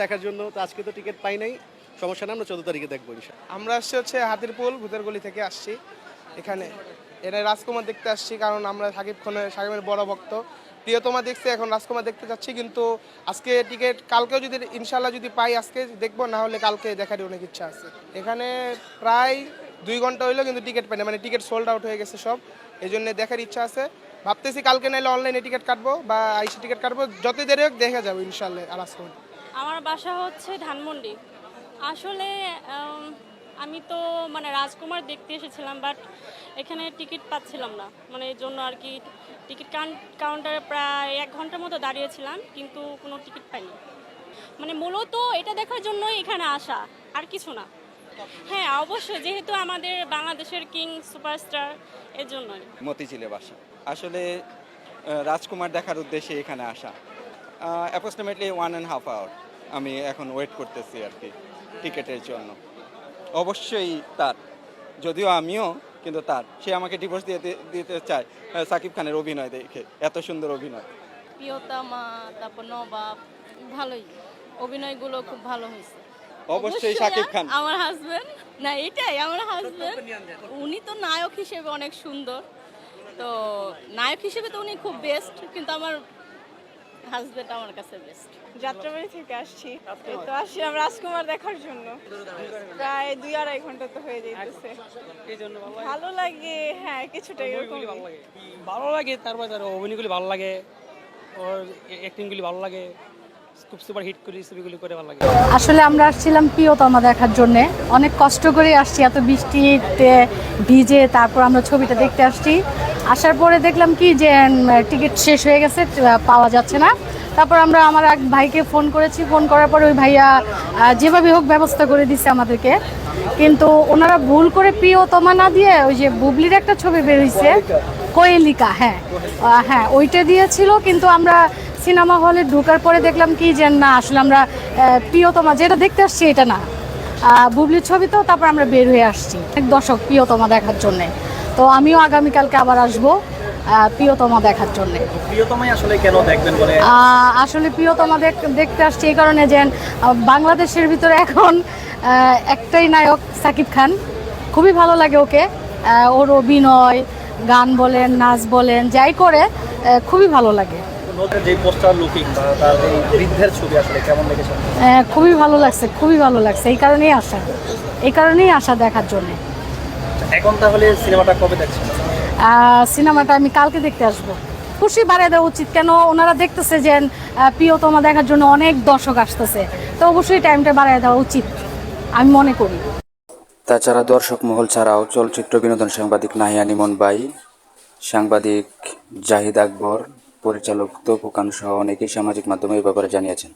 দেখার জন্য, তো আজকে তো টিকিট পাই নাই। সমস্যা আমরা চোদ্দ তারিখে দেখব আমরা আসছি হচ্ছে হাতিরপুল, ভূতের গলি থেকে আসছি এখানে। এটা রাজকুমার দেখতে আসছি, কারণ আমরা সাকিব খানের সাকিবের বড় ভক্ত। প্রিয়তমা দেখছে, এখন রাজকুমার দেখতে যাচ্ছি, কিন্তু আজকে টিকিট কালকেও যদি ইনশাল্লাহ যদি পাই আজকে দেখব, না হলে কালকে দেখারই অনেক ইচ্ছা আছে। এখানে প্রায় দুই ঘণ্টা হইল কিন্তু টিকিট পাই না মানে টিকিট সোল্ড আউট হয়ে গেছে সব। এই জন্য দেখার ইচ্ছা আছে। ভাবতেছি কালকে নাইলে অনলাইনে টিকিট কাটবো বা আইসি টিকিট কাটবো, যতই দেরি হোক দেখা যাবে ইনশাল্লাহ রাজকুমার আমার বাসা হচ্ছে ধানমন্ডি। আসলে আমি তো মানে রাজকুমার দেখতে এসেছিলাম বাট এখানে টিকিট পাচ্ছিলাম না। মানে এই জন্য আর কি টিকিট কাউন্টারে প্রায় এক ঘণ্টার মতো দাঁড়িয়েছিলাম, কিন্তু কোনো টিকিট পাইনি। মানে মূলত এটা দেখার জন্যই এখানে আসা, আর কিছু না। হ্যাঁ অবশ্যই, যেহেতু আমাদের বাংলাদেশের কিং সুপারস্টার এর জন্যই মতিঝিলে বাসা। আসলে রাজকুমার দেখার উদ্দেশ্যে এখানে আসা। Approximately one and half hour আমি এখন ওয়েট করতেছি আর কি টিকেটের জন্য। অবশ্যই তার। যদিও আমিও কিন্তু তার। সে আমাকে ডিভোর্স দিয়ে দিতে চায়। সাকিব খানের অভিনয় দেখে। এত সুন্দর অভিনয়। প্রিয়তা মা তারপর নবাব ভালোই। অভিনয়গুলো খুব ভালো হয়েছে। অবশ্যই সাকিব খান। আমার হাজবেন্ড না এটাই আমার হাজবেন্ড উনি তো নায়ক হিসেবে অনেক সুন্দর। তো নায়ক হিসেবে তো উনি খুব বেস্ট কিন্তু আমার হাজবেন্ড আমার কাছে বেস্ট যাত্রাবাড়ি থেকে আসছি। এই তো আসছিলাম রাজকুমার দেখার জন্য। প্রায় দুই আড়াই ঘণ্টা তো হয়ে যাইতেছে। ভালো লাগে হ্যাঁ কিছুটা এরকম। ভালো লাগে। তারপর তার অভিনয়গুলি ভালো লাগে ওর অ্যাক্টিংগুলি ভালো লাগে খুব সুপার হিট করি ছবিগুলি করে ভালো লাগে। আসলে আমরা আসছিলাম প্রিয়তমা দেখার জন্যে। অনেক কষ্ট করে আসছি এত বৃষ্টিতে ভিজে তারপর আমরা ছবিটা দেখতে আসছি। আসার পরে দেখলাম কি যে টিকিট শেষ হয়ে গেছে পাওয়া যাচ্ছে না। তারপর আমরা আমার এক ভাইকে ফোন করেছি। ফোন করার পরে ওই ভাইয়া যেভাবে হোক ব্যবস্থা করে দিছে আমাদেরকে। কিন্তু ওনারা ভুল করে প্রিয়তমা না দিয়ে ওই যে বুবলির একটা ছবি বের হয়েছে কোয়েলিকা হ্যাঁ। হ্যাঁ ওইটা দিয়েছিল, কিন্তু আমরা সিনেমা হলে ঢোকার পরে দেখলাম কি যে, না, আসলে আমরা প্রিয়তমা যেটা দেখতে আসছি এটা না। বুবলির ছবি তো, তারপর আমরা বের হয়ে আসছি। দশক প্রিয়তমা দেখার জন্যে। তো আমিও আগামীকালকে আবার আসব প্রিয়তমা দেখার জন্যে। প্রিয়তমাই আসলে কেন দেখবেন বলে? আসলে প্রিয়তমা দেখ- দেখতে আসছি এই কারণে যে বাংলাদেশের ভিতরে এখন একটাই নায়ক সাকিব খান। খুবই ভালো লাগে ওকে। ওর অভিনয় গান বলেন নাচ বলেন যাই করে খুবই ভালো লাগে। খুবই ভালো লাগছে খুবই ভালো লাগছে। এই কারণেই আসা এই কারণেই আসা দেখার জন্যে। এখন তাহলে সিনেমাটা কবে দেখছেন? আহ, সিনেমাটা আমি কালকে দেখতে আসব। খুশি বাড়িয়ে দেওয়া উচিত কেন ওনারা দেখতেছে যে প্রিয়তমা দেখার জন্য অনেক দর্শক আসতেছে। তো অবশ্যই টাইমটা বাড়িয়ে দেওয়া উচিত আমি মনে করি। তাছাড়া দর্শক মহল ছাড়াও চলচ্চিত্র বিনোদন সাংবাদিক নাহিয়া নিমন বাই সাংবাদিক জাহিদ আকবর পরিচালক তৌফুকান সহ অনেকেই সামাজিক মাধ্যমে এই ব্যাপারে জানিয়েছেন।